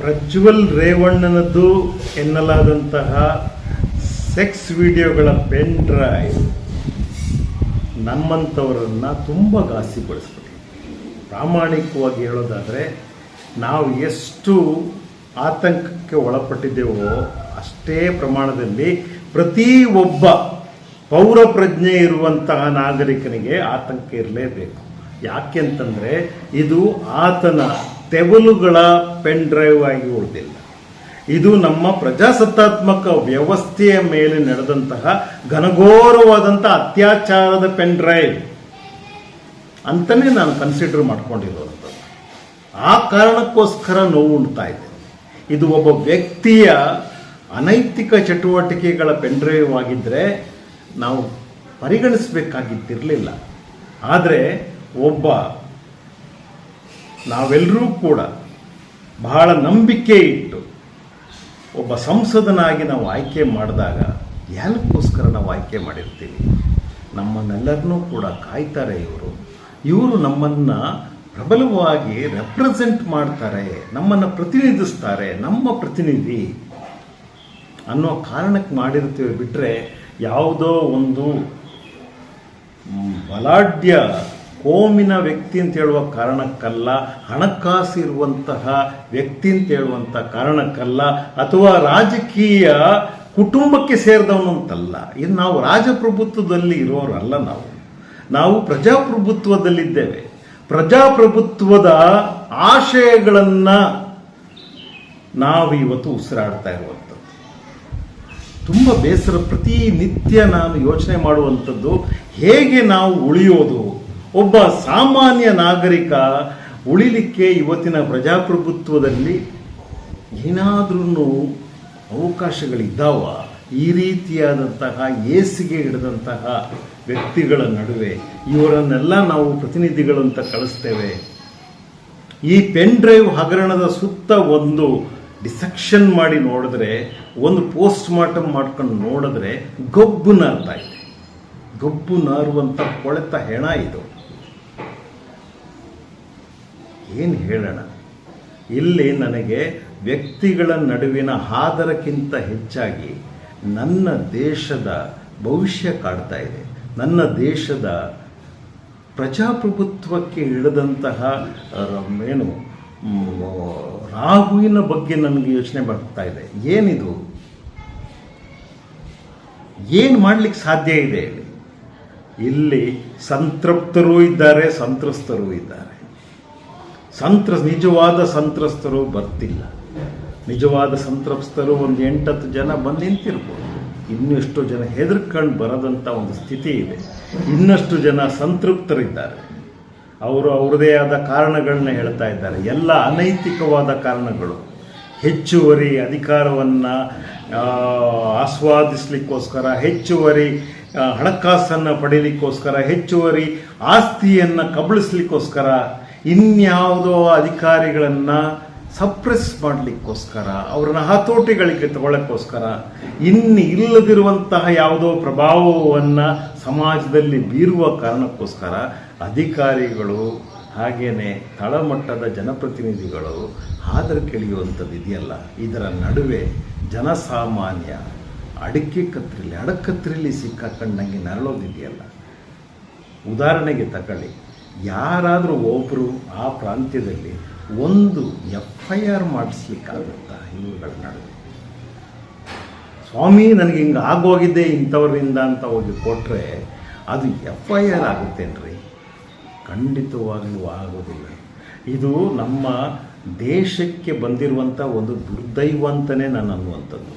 ಪ್ರಜ್ವಲ್ ರೇವಣ್ಣನದ್ದು ಎನ್ನಲಾದಂತಹ ಸೆಕ್ಸ್ ವಿಡಿಯೋಗಳ ಪೆನ್ ಡ್ರೈವ್ ನಮ್ಮಂಥವರನ್ನ ತುಂಬ ಘಾಸಿಗೊಳಿಸ್ಬಿಟ್ಟು ಪ್ರಾಮಾಣಿಕವಾಗಿ ಹೇಳೋದಾದರೆ, ನಾವು ಎಷ್ಟು ಆತಂಕಕ್ಕೆ ಒಳಪಟ್ಟಿದ್ದೇವೋ ಅಷ್ಟೇ ಪ್ರಮಾಣದಲ್ಲಿ ಪ್ರತಿ ಒಬ್ಬ ಪೌರ ಪ್ರಜ್ಞೆ ಇರುವಂತಹ ನಾಗರಿಕನಿಗೆ ಆತಂಕ ಇರಲೇಬೇಕು. ಯಾಕೆಂತಂದರೆ ಇದು ಆತನ ತೆವಲುಗಳ ಪೆನ್ ಡ್ರೈವ್ ಆಗಿ ಉಳಿದಿಲ್ಲ. ಇದು ನಮ್ಮ ಪ್ರಜಾಸತ್ತಾತ್ಮಕ ವ್ಯವಸ್ಥೆಯ ಮೇಲೆ ನಡೆದಂತಹ ಘನಘೋರವಾದಂತಹ ಅತ್ಯಾಚಾರದ ಪೆನ್ ಡ್ರೈವ್ ಅಂತಲೇ ನಾನು ಕನ್ಸಿಡರ್ ಮಾಡ್ಕೊಂಡಿರುವಂಥದ್ದು. ಆ ಕಾರಣಕ್ಕೋಸ್ಕರ ನೋವು ಉಂಟಾ ಇದೆ. ಇದು ಒಬ್ಬ ವ್ಯಕ್ತಿಯ ಅನೈತಿಕ ಚಟುವಟಿಕೆಗಳ ಪೆನ್ ಡ್ರೈವ್ ಆಗಿದ್ದರೆ ನಾವು ಪರಿಗಣಿಸಬೇಕಾಗಿದ್ದಿರಲಿಲ್ಲ. ಆದರೆ ಒಬ್ಬ ನಾವೆಲ್ಲರೂ ಕೂಡ ಬಹಳ ನಂಬಿಕೆ ಇಟ್ಟು ಒಬ್ಬ ಸಂಸದನಾಗಿ ನಾವು ಆಯ್ಕೆ ಮಾಡಿದಾಗ ಯಾರಕ್ಕೋಸ್ಕರ ನಾವು ಆಯ್ಕೆ ಮಾಡಿರ್ತೀವಿ? ನಮ್ಮನ್ನೆಲ್ಲರನ್ನೂ ಕೂಡ ಕಾಯ್ತಾರೆ ಇವರು. ಇವರು ನಮ್ಮನ್ನು ಪ್ರಬಲವಾಗಿ ರೆಪ್ರೆಸೆಂಟ್ ಮಾಡ್ತಾರೆ, ನಮ್ಮನ್ನು ಪ್ರತಿನಿಧಿಸ್ತಾರೆ, ನಮ್ಮ ಪ್ರತಿನಿಧಿ ಅನ್ನೋ ಕಾರಣಕ್ಕೆ ಮಾಡಿರ್ತೀವಿ ಬಿಟ್ಟರೆ ಯಾವುದೋ ಒಂದು ಬಲಾಢ್ಯ ಕೋಮಿನ ವ್ಯಕ್ತಿ ಅಂತ ಹೇಳುವ ಕಾರಣಕ್ಕಲ್ಲ, ಹಣಕಾಸು ಇರುವಂತಹ ವ್ಯಕ್ತಿ ಅಂತ ಹೇಳುವಂಥ ಕಾರಣಕ್ಕಲ್ಲ, ಅಥವಾ ರಾಜಕೀಯ ಕುಟುಂಬಕ್ಕೆ ಸೇರಿದವನು ಅಂತಲ್ಲ. ಇದು ನಾವು ರಾಜಪ್ರಭುತ್ವದಲ್ಲಿ ಇರೋರಲ್ಲ ನಾವು. ನಾವು ಪ್ರಜಾಪ್ರಭುತ್ವದಲ್ಲಿದ್ದೇವೆ. ಪ್ರಜಾಪ್ರಭುತ್ವದ ಆಶಯಗಳನ್ನು ನಾವು ಇವತ್ತು ಉಸಿರಾಡ್ತಾ ಇರುವಂಥದ್ದು. ತುಂಬ ಬೇಸರ, ಪ್ರತಿನಿತ್ಯ ನಾನು ಯೋಚನೆ ಮಾಡುವಂಥದ್ದು, ಹೇಗೆ ನಾವು ಉಳಿಯೋದು? ಒಬ್ಬ ಸಾಮಾನ್ಯ ನಾಗರಿಕ ಉಳಿಲಿಕ್ಕೆ ಇವತ್ತಿನ ಪ್ರಜಾಪ್ರಭುತ್ವದಲ್ಲಿ ಏನಾದ್ರೂ ಅವಕಾಶಗಳಿದ್ದಾವ? ಈ ರೀತಿಯಾದಂತಹ ಏಸಿಗೆ ಹಿಡಿದಂತಹ ವ್ಯಕ್ತಿಗಳ ನಡುವೆ ಇವರನ್ನೆಲ್ಲ ನಾವು ಪ್ರತಿನಿಧಿಗಳಂತ ಕಳಿಸ್ತೇವೆ. ಈ ಪೆನ್ ಡ್ರೈವ್ ಹಗರಣದ ಸುತ್ತ ಒಂದು ಡಿಸೆಕ್ಷನ್ ಮಾಡಿ ನೋಡಿದ್ರೆ, ಒಂದು ಪೋಸ್ಟ್ ಮಾರ್ಟಮ್ ಮಾಡ್ಕೊಂಡು ನೋಡಿದ್ರೆ ಗೊಬ್ಬು ನಾರ್ತಾ ಇದೆ. ಗೊಬ್ಬು ನಾರುವಂಥ ಕೊಳೆತ ಹೆಣ ಇದು. ಏನು ಹೇಳೋಣ? ಇಲ್ಲಿ ನನಗೆ ವ್ಯಕ್ತಿಗಳ ನಡುವಿನ ಆದರಕ್ಕಿಂತ ಹೆಚ್ಚಾಗಿ ನನ್ನ ದೇಶದ ಭವಿಷ್ಯ ಕಾಡ್ತಾ ಇದೆ. ನನ್ನ ದೇಶದ ಪ್ರಜಾಪ್ರಭುತ್ವಕ್ಕೆ ಇಳಿದಂತಹ ಏನು ರಾಹುವಿನ ಬಗ್ಗೆ ನನಗೆ ಯೋಚನೆ ಬರ್ತಾ ಇದೆ. ಏನಿದು? ಏನು ಮಾಡಲಿಕ್ಕೆ ಸಾಧ್ಯ ಇದೆ ಇಲ್ಲಿ ಸಂತೃಪ್ತರೂ ಇದ್ದಾರೆ, ಸಂತ್ರಸ್ತರೂ ಇದ್ದಾರೆ. ಸಂತ್ರ ನಿಜವಾದ ಸಂತ್ರಸ್ತರು ಬರ್ತಿಲ್ಲ. ನಿಜವಾದ ಸಂತ್ರಸ್ತರು ಒಂದು ಎಂಟತ್ತು ಜನ ಬಂದು ನಿಂತಿರ್ಬೋದು. ಇನ್ನೆಷ್ಟು ಜನ ಹೆದರ್ಕೊಂಡು ಬರದಂಥ ಒಂದು ಸ್ಥಿತಿ ಇದೆ. ಇನ್ನಷ್ಟು ಜನ ಸಂತೃಪ್ತರಿದ್ದಾರೆ. ಅವರು ಅವರದೇ ಆದ ಕಾರಣಗಳನ್ನ ಹೇಳ್ತಾ ಇದ್ದಾರೆ. ಎಲ್ಲ ಅನೈತಿಕವಾದ ಕಾರಣಗಳು. ಹೆಚ್ಚುವರಿ ಅಧಿಕಾರವನ್ನು ಆಸ್ವಾದಿಸ್ಲಿಕ್ಕೋಸ್ಕರ, ಹೆಚ್ಚುವರಿ ಹಣಕಾಸನ್ನು ಪಡೀಲಿಕ್ಕೋಸ್ಕರ, ಹೆಚ್ಚುವರಿ ಆಸ್ತಿಯನ್ನು ಕಬಳಿಸ್ಲಿಕ್ಕೋಸ್ಕರ ಇನ್ಯಾವುದೋ ಅಧಿಕಾರಿಗಳನ್ನು ಸಪ್ರೆಸ್ ಮಾಡಲಿಕ್ಕೋಸ್ಕರ, ಅವ್ರನ್ನ ಹತೋಟಿಗಳಿಗೆ ತಗೊಳ್ಳೋಕ್ಕೋಸ್ಕರ, ಇನ್ನು ಇಲ್ಲದಿರುವಂತಹ ಯಾವುದೋ ಪ್ರಭಾವವನ್ನು ಸಮಾಜದಲ್ಲಿ ಬೀರುವ ಕಾರಣಕ್ಕೋಸ್ಕರ ಅಧಿಕಾರಿಗಳು ಹಾಗೇನೆ ತಳಮಟ್ಟದ ಜನಪ್ರತಿನಿಧಿಗಳು ಆದರೆ ಕೆಳಿಯುವಂಥದ್ದು ಇದೆಯಲ್ಲ. ಇದರ ನಡುವೆ ಜನಸಾಮಾನ್ಯ ಅಡಿಕೆ ಕತ್ರಿಲಿ ಅಡಕತ್ರಿಲಿ ಸಿಕ್ಕಾಕೊಂಡಂಗೆ ನರಳೋದಿದೆಯಲ್ಲ. ಉದಾಹರಣೆಗೆ ತಗೊಳ್ಳಿ. ಯಾರಾದರೂ ಒಬ್ಬರು ಆ ಪ್ರಾಂತ್ಯದಲ್ಲಿ ಒಂದು ಎಫ್ ಐ ಆರ್ ಮಾಡಿಸ್ಲಿಕ್ಕಾಗುತ್ತಾ ಇವುಗಳ ನಡುವೆ ಸ್ವಾಮಿ, ನನಗೆ ಹಿಂಗೆ ಆಗೋಗಿದ್ದೆ ಇಂಥವರಿಂದ ಅಂತ ಹೋಗಿ ಕೊಟ್ಟರೆ ಅದು ಎಫ್ ಐ ಆರ್ ಆಗುತ್ತೇನ್ರಿ? ಖಂಡಿತವಾಗಲೂ ಆಗೋದಿಲ್ಲ. ಇದು ನಮ್ಮ ದೇಶಕ್ಕೆ ಬಂದಿರುವಂಥ ಒಂದು ದುರ್ದೈವ ಅಂತಲೇ ನಾನು ಅನ್ನುವಂಥದ್ದು.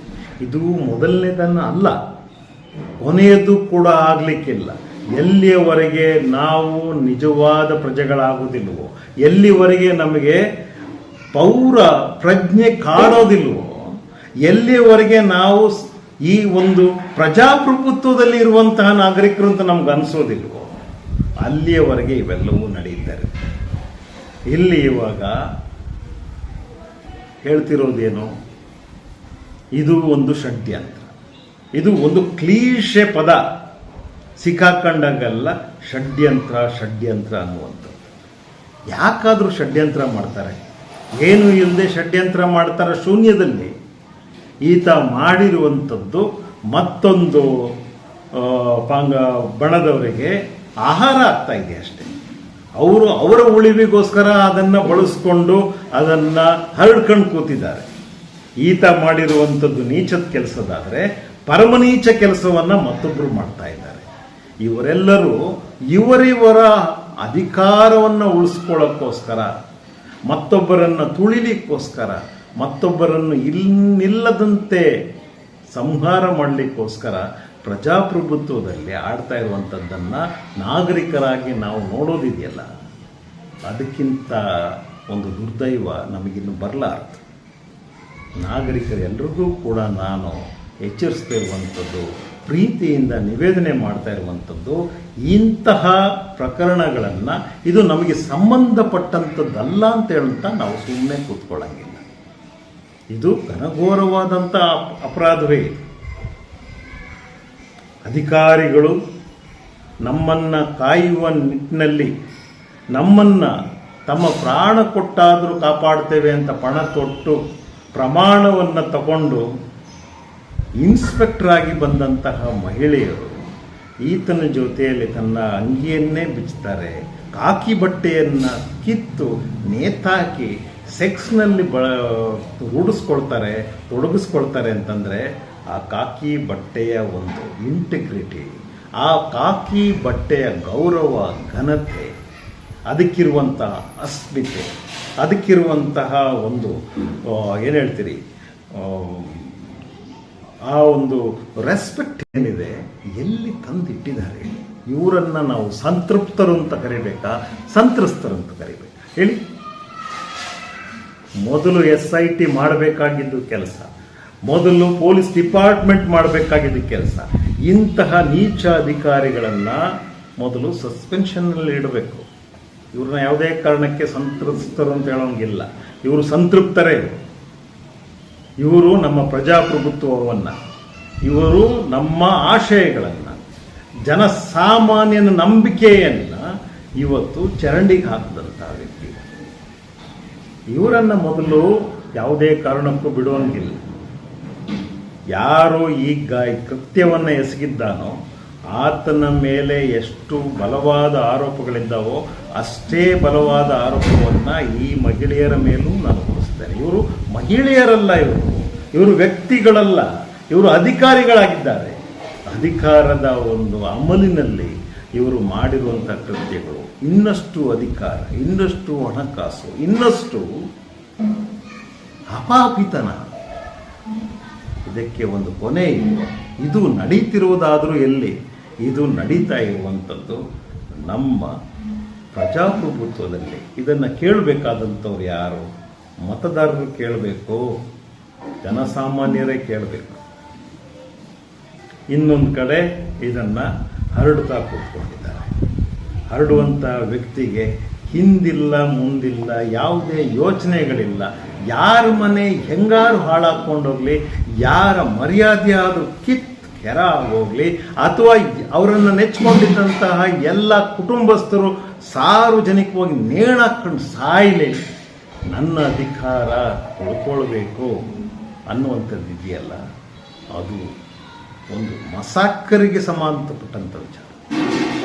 ಇದು ಮೊದಲನೇದನ್ನು ಅಲ್ಲ ಕೊನೆಯದು ಕೂಡ ಆಗಲಿಕ್ಕಿಲ್ಲ. ಎಲ್ಲಿಯವರೆಗೆ ನಾವು ನಿಜವಾದ ಪ್ರಜೆಗಳಾಗೋದಿಲ್ವೋ ಎಲ್ಲಿವರೆಗೆ ನಮಗೆ ಪೌರ ಪ್ರಜ್ಞೆ ಕಾಡೋದಿಲ್ವೋ ಎಲ್ಲಿಯವರೆಗೆ ನಾವು ಈ ಒಂದು ಪ್ರಜಾಪ್ರಭುತ್ವದಲ್ಲಿ ಇರುವಂತಹ ನಾಗರಿಕರು ಅಂತ ನಮ್ಗೆ ಅನಿಸೋದಿಲ್ವೋ, ಅಲ್ಲಿಯವರೆಗೆ ಇವೆಲ್ಲವೂ ನಡೆಯುತ್ತಾರೆ. ಇಲ್ಲಿ ಇವಾಗ ಹೇಳ್ತಿರೋದೇನು? ಇದು ಒಂದು ಷಡ್ಯಂತ್ರ. ಇದು ಒಂದು ಕ್ಲೀಶೆ ಪದ. ಸಿಕ್ಕಾಕೊಂಡಾಗೆಲ್ಲ ಷಡ್ಯಂತ್ರ ಷಡ್ಯಂತ್ರ ಅನ್ನುವಂಥದ್ದು. ಯಾಕಾದರೂ ಷಡ್ಯಂತ್ರ ಮಾಡ್ತಾರೆ. ಏನು ಇಲ್ಲದೆ ಷಡ್ಯಂತ್ರ ಮಾಡ್ತಾರೆ ಶೂನ್ಯದಲ್ಲಿ. ಈತ ಮಾಡಿರುವಂಥದ್ದು ಮತ್ತೊಂದು ಪಾಂಗ, ಬಣದವರಿಗೆ ಆಹಾರ ಆಗ್ತಾ ಇದೆ ಅಷ್ಟೇ. ಅವರು ಅವರ ಉಳಿವಿಗೋಸ್ಕರ ಅದನ್ನು ಬಳಸ್ಕೊಂಡು ಅದನ್ನು ಹರಡ್ಕೊಂಡು ಕೂತಿದ್ದಾರೆ. ಈತ ಮಾಡಿರುವಂಥದ್ದು ನೀಚದ ಕೆಲಸದಾದರೆ ಪರಮನೀಚ ಕೆಲಸವನ್ನು ಮತ್ತೊಬ್ಬರು ಮಾಡ್ತಾ ಇದ್ದಾರೆ. ಇವರೆಲ್ಲರೂ ಇವರಿವರ ಅಧಿಕಾರವನ್ನು ಉಳಿಸ್ಕೊಳ್ಳೋಕ್ಕೋಸ್ಕರ, ಮತ್ತೊಬ್ಬರನ್ನು ತುಳಿಲಿಕ್ಕೋಸ್ಕರ, ಮತ್ತೊಬ್ಬರನ್ನು ಇನ್ನಿಲ್ಲದಂತೆ ಸಂಹಾರ ಮಾಡಲಿಕ್ಕೋಸ್ಕರ ಪ್ರಜಾಪ್ರಭುತ್ವದಲ್ಲಿ ಆಡ್ತಾ ಇರುವಂಥದ್ದನ್ನು ನಾಗರಿಕರಾಗಿ ನಾವು ನೋಡೋದಿದೆಯಲ್ಲ, ಅದಕ್ಕಿಂತ ಒಂದು ದುರ್ದೈವ ನಮಗಿನ್ನು ಬರಲಾರ್ದು. ನಾಗರಿಕರೆಲ್ಲರಿಗೂ ಕೂಡ ನಾನು ಎಚ್ಚರಿಸ್ತಾ ಇರುವಂಥದ್ದು ಪ್ರೀತಿಯಿಂದ ನಿವೇದನೆ ಮಾಡ್ತಾ ಇರುವಂಥದ್ದು, ಇಂತಹ ಪ್ರಕರಣಗಳನ್ನು ಇದು ನಮಗೆ ಸಂಬಂಧಪಟ್ಟಂಥದ್ದಲ್ಲ ಅಂತ ಹೇಳ್ತಾ ನಾವು ಸುಮ್ಮನೆ ಕೂತ್ಕೊಳ್ಳಂಗಿಲ್ಲ. ಇದು ಘನಘೋರವಾದಂಥ ಅಪ್- ಅಪರಾಧವೇ ಅಧಿಕಾರಿಗಳು ನಮ್ಮನ್ನು ಕಾಯುವ ನಿಟ್ಟಿನಲ್ಲಿ ನಮ್ಮನ್ನು ತಮ್ಮ ಪ್ರಾಣ ಕೊಟ್ಟಾದರೂ ಕಾಪಾಡ್ತೇವೆ ಅಂತ ಪಣ ತೊಟ್ಟು ಪ್ರಮಾಣವನ್ನು ತಗೊಂಡು ಇನ್ಸ್ಪೆಕ್ಟರ್ ಆಗಿ ಬಂದಂತಹ ಮಹಿಳೆಯರು ಈತನ ಜೊತೆಯಲ್ಲಿ ತನ್ನ ಅಂಗಿಯನ್ನೇ ಬಿಚ್ಚುತ್ತಾರೆ. ಕಾಕಿ ಬಟ್ಟೆಯನ್ನು ಕಿತ್ತು ನೇತಾಕಿ ಸೆಕ್ಸ್ನಲ್ಲಿ ಬ ರೂಢಿಸ್ಕೊಳ್ತಾರೆ, ತೊಡಗಿಸ್ಕೊಳ್ತಾರೆ ಅಂತಂದರೆ ಆ ಕಾಕಿ ಬಟ್ಟೆಯ ಒಂದು ಇಂಟಿಗ್ರಿಟಿ ಆ ಕಾಕಿ ಬಟ್ಟೆಯ ಗೌರವ, ಘನತೆ ಅದಕ್ಕಿರುವಂತಹ ಅಸ್ಮಿತೆ, ಅದಕ್ಕಿರುವಂತಹ ಒಂದು ಏನು ಹೇಳ್ತೀರಿ ಆ, ಒಂದು ರೆಸ್ಪೆಕ್ಟ್ ಏನಿದೆ ಎಲ್ಲಿ ತಂದಿಟ್ಟಿದ್ದಾರೆ? ಇವರನ್ನು ನಾವು ಸಂತೃಪ್ತರು ಅಂತ ಕರಿಬೇಕಾ? ಸಂತ್ರಸ್ತರು ಅಂತ ಕರಿಬೇಕಾ? ಹೇಳಿ. ಮೊದಲು ಎಸ್ ಐ ಟಿ ಮಾಡಬೇಕಾಗಿದ್ದು ಕೆಲಸ. ಮೊದಲು ಪೊಲೀಸ್ ಡಿಪಾರ್ಟ್ಮೆಂಟ್ ಮಾಡಬೇಕಾಗಿದ್ದು ಕೆಲಸ. ಇಂತಹ ನೀಚ ಅಧಿಕಾರಿಗಳನ್ನು ಮೊದಲು ಸಸ್ಪೆನ್ಷನ್ನಲ್ಲಿ ಇಡಬೇಕು. ಇವ್ರನ್ನ ಯಾವುದೇ ಕಾರಣಕ್ಕೆ ಸಂತ್ರಸ್ತರು ಅಂತ ಹೇಳೋಂಗಿಲ್ಲ. ಇವರು ಸಂತೃಪ್ತರೇ ಇವರು ನಮ್ಮ ಪ್ರಜಾಪ್ರಭುತ್ವವನ್ನು, ಇವರು ನಮ್ಮ ಆಶಯಗಳನ್ನು, ಜನಸಾಮಾನ್ಯನ ನಂಬಿಕೆಯನ್ನು ಇವತ್ತು ಚರಂಡಿಗೆ ಹಾಕಿದಂಥ ವ್ಯಕ್ತಿ. ಇವರನ್ನು ಮೊದಲು ಯಾವುದೇ ಕಾರಣಕ್ಕೂ ಬಿಡುವಂಗಿಲ್ಲ. ಯಾರು ಈ ಕೃತ್ಯವನ್ನು ಎಸಗಿದ್ದಾನೋ, ಆತನ ಮೇಲೆ ಎಷ್ಟು ಬಲವಾದ ಆರೋಪಗಳಿದ್ದಾವೋ ಅಷ್ಟೇ ಬಲವಾದ ಆರೋಪವನ್ನು ಈ ಮಹಿಳೆಯರ ಮೇಲೂ ನಾನು ಹೊರಿಸ್ತೇನೆ. ಇವರು ಮಹಿಳೆಯರಲ್ಲ ಇವರು ಇವರು ವ್ಯಕ್ತಿಗಳಲ್ಲ, ಇವರು ಅಧಿಕಾರಿಗಳಾಗಿದ್ದಾರೆ. ಅಧಿಕಾರದ ಒಂದು ಅಮಲಿನಲ್ಲಿ ಇವರು ಮಾಡಿರುವಂಥ ಕೃತ್ಯಗಳು, ಇನ್ನಷ್ಟು ಅಧಿಕಾರ, ಇನ್ನಷ್ಟು ಹಣಕಾಸು, ಇನ್ನಷ್ಟು ಅಪಾಪಿತನ. ಇದಕ್ಕೆ ಒಂದು ಕೊನೆ ಇಲ್ಲ. ಇದು ನಡೀತಿರುವುದಾದರೂ ಎಲ್ಲಿ? ಇದು ನಡೀತಾ ಇರುವಂಥದ್ದು ನಮ್ಮ ಪ್ರಜಾಪ್ರಭುತ್ವದಲ್ಲಿ ಇದನ್ನು ಕೇಳಬೇಕಾದಂಥವ್ರು ಯಾರು? ಮತದಾರರು ಕೇಳಬೇಕು, ಜನಸಾಮಾನ್ಯರೇ ಕೇಳಬೇಕು. ಇನ್ನೊಂದು ಕಡೆ ಇದನ್ನು ಹರಡ್ತಾ ಕೂತ್ಕೊಂಡಿದ್ದಾರೆ. ಹರಡುವಂಥ ವ್ಯಕ್ತಿಗೆ ಹಿಂದಿಲ್ಲ, ಮುಂದಿಲ್ಲ, ಯಾವುದೇ ಯೋಚನೆಗಳಿಲ್ಲ. ಯಾರ ಮನೆ ಹೆಂಗಾರು ಹಾಳಾಕೊಂಡೋಗ್ಲಿ ಯಾರ ಮರ್ಯಾದೆ ಆದರೂ ಕಿತ್ ಕೆರ ಆಗೋಗ್ಲಿ, ಅಥವಾ ಅವರನ್ನು ನೆಚ್ಕೊಂಡಿದ್ದಂತಹ ಎಲ್ಲ ಕುಟುಂಬಸ್ಥರು ಸಾರ್ವಜನಿಕವಾಗಿ ನೇಣಾಕೊಂಡು ಸಾಯಲಿ ನನ್ನ ಅಧಿಕಾರ ಉಳ್ಕೊಳ್ಬೇಕು ಅನ್ನುವಂಥದ್ದು ಇದೆಯಲ್ಲ, ಅದು ಒಂದು ಮಸಾಕರಿಗೆ ಸಂಬಂಧಪಟ್ಟಂಥ ವಿಚಾರ.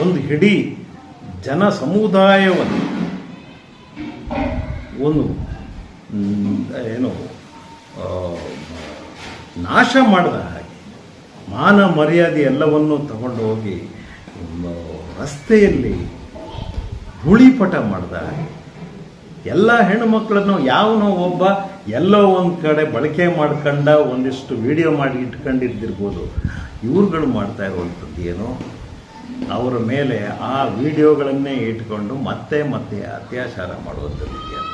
ಒಂದು ಇಡೀ ಜನ ಸಮುದಾಯವನ್ನು ಒಂದು ಏನು ನಾಶ ಮಾಡಿದ ಹಾಗೆ, ಮಾನ ಮರ್ಯಾದೆ ಎಲ್ಲವನ್ನೂ ತಗೊಂಡು ಹೋಗಿ ರಸ್ತೆಯಲ್ಲಿ ಧೂಳಿಪಟ ಮಾಡ್ದ ಎಲ್ಲ ಹೆಣ್ಣುಮಕ್ಕಳನ್ನು ಯಾವನೋ ಒಬ್ಬ ಎಲ್ಲೋ ಒಂದು ಕಡೆ ಬಳಕೆ ಮಾಡ್ಕೊಂಡ ಒಂದಿಷ್ಟು ವಿಡಿಯೋ ಮಾಡಿ ಇಟ್ಕೊಂಡಿದ್ದಿರ್ಬೋದು. ಇವ್ರುಗಳು ಮಾಡ್ತಾ ಇರುವಂಥದ್ದು ಏನು? ಅವರ ಮೇಲೆ ಆ ವಿಡಿಯೋಗಳನ್ನೇ ಇಟ್ಕೊಂಡು ಮತ್ತೆ ಮತ್ತೆ ಅತ್ಯಾಚಾರ ಮಾಡುವಂಥದ್ದು ಇದೆಯಲ್ಲ.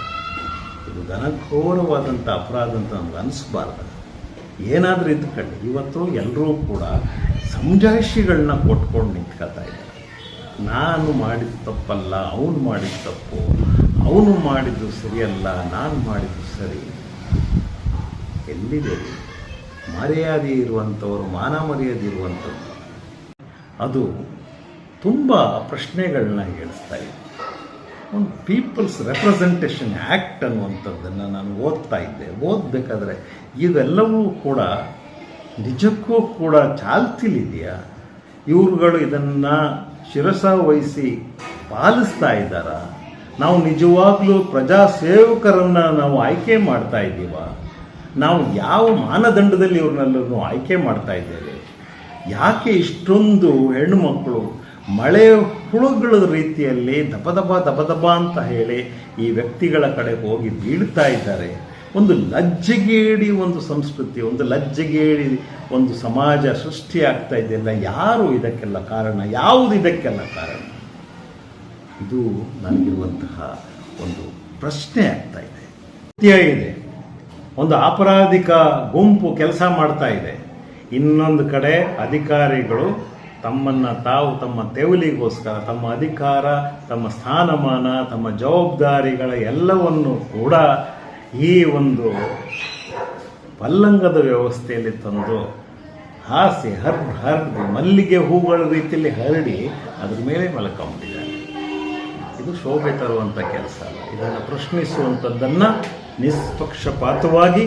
ಇದು ಘನಘೋರವಾದಂಥ ಅಪರಾಧ ಅಂತ ನಮ್ಗೆ ಅನಿಸ್ಬಾರ್ದು. ಏನಾದರೂ ಇದ್ಕೊಂಡು ಇವತ್ತು ಎಲ್ಲರೂ ಕೂಡ ಸಮಜಾಯಿಷಿಗಳನ್ನ ಕೊಟ್ಕೊಂಡು ನಿಂತ್ಕೊಳ್ತಾ ಇದ್ದಾರೆ. ನಾನು ಮಾಡಿದ ತಪ್ಪಲ್ಲ, ಅವನು ಮಾಡಿದ ತಪ್ಪು. ಅವನು ಮಾಡಿದ್ದು ಸರಿಯಲ್ಲ, ನಾನು ಮಾಡಿದ್ದು ಸರಿ. ಎಲ್ಲಿದೆ? ಮರ್ಯಾದೆ ಇರುವಂಥವರು, ಮಾನ ಮರ್ಯಾದೆ ಇರುವಂಥದ್ದು ಅದು ತುಂಬ ಪ್ರಶ್ನೆಗಳನ್ನ ಹೇಳಿಸ್ತಾ ಇದೆ. ಒಂದು ಪೀಪಲ್ಸ್ ರೆಪ್ರೆಸೆಂಟೇಷನ್ ಆ್ಯಕ್ಟ್ ಅನ್ನುವಂಥದ್ದನ್ನು ನಾನು ಓದ್ತಾ ಇದ್ದೆ. ಓದಬೇಕಾದ್ರೆ ಇದೆಲ್ಲವೂ ಕೂಡ ನಿಜಕ್ಕೂ ಕೂಡ ಚಾಲ್ತಿಲಿದೆಯಾ? ಇವ್ರುಗಳು ಇದನ್ನು ಶಿರಸ ವಹಿಸಿ ಪಾಲಿಸ್ತಾ ಇದ್ದಾರ. ನಾವು ನಿಜವಾಗ್ಲೂ ಪ್ರಜಾಸೇವಕರನ್ನು ನಾವು ಆಯ್ಕೆ ಮಾಡ್ತಾ ಇದ್ದೀವ. ನಾವು ಯಾವ ಮಾನದಂಡದಲ್ಲಿ ಇವ್ರನ್ನೆಲ್ಲರೂ ಆಯ್ಕೆ ಮಾಡ್ತಾ ಇದ್ದೇವೆ. ಯಾಕೆ ಇಷ್ಟೊಂದು ಹೆಣ್ಣು ಮಕ್ಕಳು ಮಳೆ ಹುಳುಗಳ ರೀತಿಯಲ್ಲಿ ದಪ ದಪ ದಪ ದಪ ಅಂತ ಹೇಳಿ ಈ ವ್ಯಕ್ತಿಗಳ ಕಡೆ ಹೋಗಿ ಬೀಳ್ತಾ ಇದ್ದಾರೆ. ಒಂದು ಲಜ್ಜೆಗೇಡಿ ಒಂದು ಸಂಸ್ಕೃತಿ, ಒಂದು ಲಜ್ಜೆಗೇಡಿ ಒಂದು ಸಮಾಜ ಸೃಷ್ಟಿಯಾಗ್ತಾ ಇದೆಯಲ್ಲ ಯಾರು ಇದಕ್ಕೆಲ್ಲ ಕಾರಣ? ಯಾವುದು ಇದಕ್ಕೆಲ್ಲ ಕಾರಣ? ಇದು ನನಗಿರುವಂತಹ ಒಂದು ಪ್ರಶ್ನೆ ಆಗ್ತಾ ಇದೆ. ಇದೆ. ಒಂದು ಅಪರಾಧಿಕ ಗುಂಪು ಕೆಲಸ ಮಾಡ್ತಾ ಇದೆ. ಇನ್ನೊಂದು ಕಡೆ ಅಧಿಕಾರಿಗಳು ತಮ್ಮನ್ನ ತಾವು ತಮ್ಮ ತೆವಲಿಗೋಸ್ಕರ, ತಮ್ಮ ಅಧಿಕಾರ, ತಮ್ಮ ಸ್ಥಾನಮಾನ, ತಮ್ಮ ಜವಾಬ್ದಾರಿಗಳ ಎಲ್ಲವನ್ನು ಕೂಡ ಈ ಒಂದು ಪಲ್ಲಂಗದ ವ್ಯವಸ್ಥೆಯಲ್ಲಿ ತಂದು ಹಾಸಿ ಹರ್ ಹರಿದು, ಮಲ್ಲಿಗೆ ಹೂಗಳ ರೀತಿಯಲ್ಲಿ ಹರಡಿ ಅದ್ರ ಮೇಲೆ ಮಲ್ಕೊಂಡಿದ್ದಾರೆ ಇದು ಶೋಭೆ ತರುವಂಥ ಕೆಲಸ. ಅಲ್ಲ ಇದನ್ನು ಪ್ರಶ್ನಿಸುವಂಥದ್ದನ್ನು ನಿಷ್ಪಕ್ಷಪಾತವಾಗಿ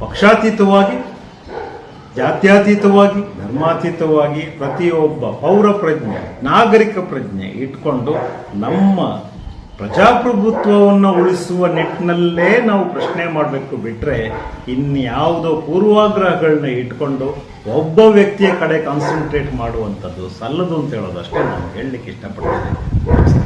ಪಕ್ಷಾತೀತವಾಗಿ, ಜಾತ್ಯತೀತವಾಗಿ, ಧರ್ಮಾತೀತವಾಗಿ ಪ್ರತಿಯೊಬ್ಬ ಪೌರ ಪ್ರಜ್ಞೆ, ನಾಗರಿಕ ಪ್ರಜ್ಞೆ ಇಟ್ಕೊಂಡು ನಮ್ಮ ಪ್ರಜಾಪ್ರಭುತ್ವವನ್ನು ಉಳಿಸುವ ನಿಟ್ಟಿನಲ್ಲೇ ನಾವು ಪ್ರಶ್ನೆ ಮಾಡಬೇಕು ಬಿಟ್ಟರೆ ಇನ್ಯಾವುದೋ ಪೂರ್ವಾಗ್ರಹಗಳನ್ನ ಇಟ್ಕೊಂಡು ಒಬ್ಬ ವ್ಯಕ್ತಿಯ ಕಡೆ ಕಾನ್ಸಂಟ್ರೇಟ್ ಮಾಡುವಂಥದ್ದು ಸಲ್ಲದು ಅಂತ ಹೇಳೋದು ಅಷ್ಟೇ ನಾನು ಹೇಳಲಿಕ್ಕೆ ಇಷ್ಟಪಡ್ತೇನೆ.